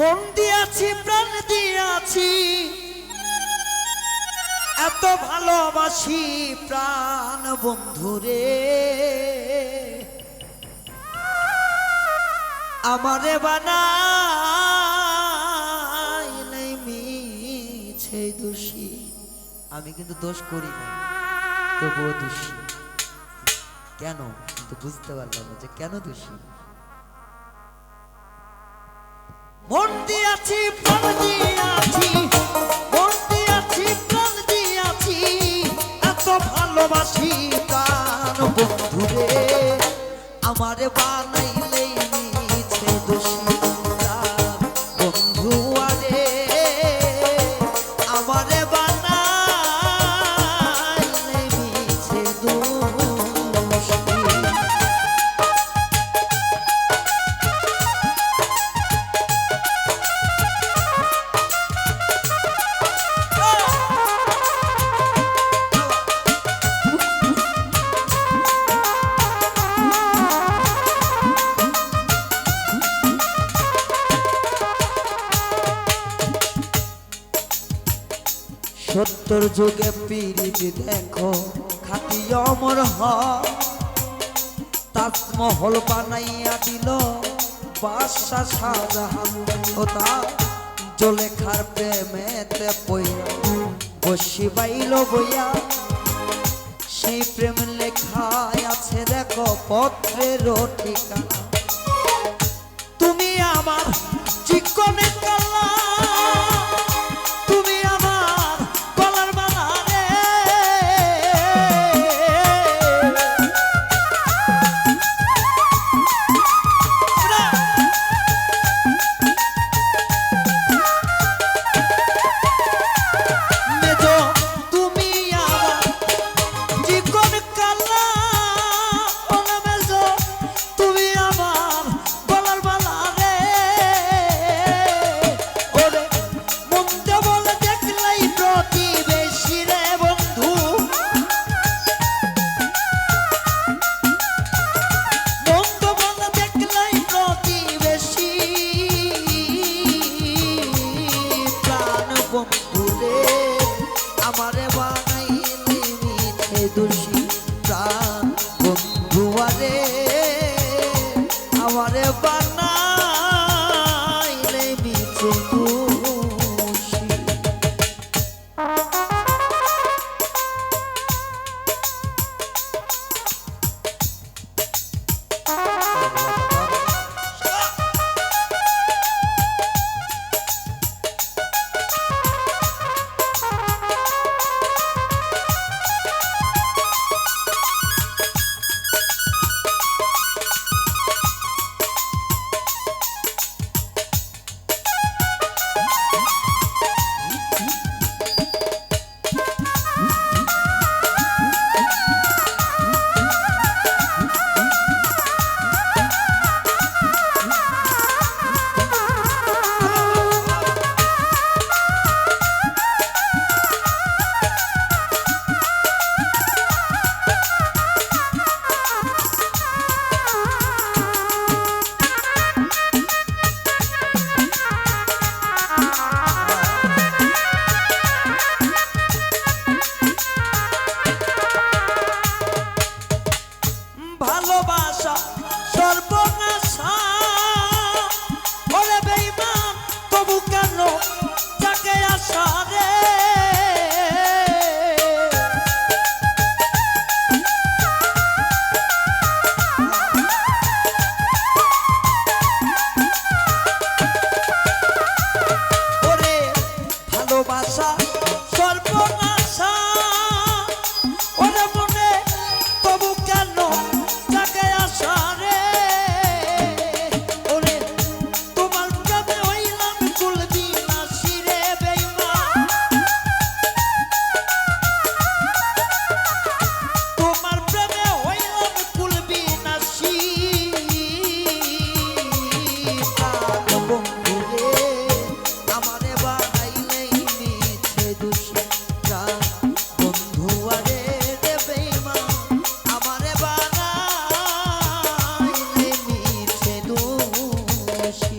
মন দিয়াছি, প্রাণ দিয়াছি। এত ভালোবাসি প্রাণ বন্ধুরে আমারে বানাইলে মিছে দোষী। আমি কিন্তু দোষ করি না তবুও দোষী। কেন? কিন্তু বুঝতে পারলাম যে কেন দোষী। মন দিয়াছি প্রাণ দিয়াছি মন দিয়াছি প্রাণ দিয়াছি এত ভালোবাসি প্রাণ বন্ধুরে আমারে বানাইলে সত্তর যুগে পিরিতি দেখো, খাটি অমর তাজমহল বানাইয়া দিল জলেখার প্রেমেতে পইয়া বসি বাইল বইয়া। সেই প্রেম লেখায় আছে, দেখো পত্রের ঠিকানা। তুমি আমার চিকনে বসি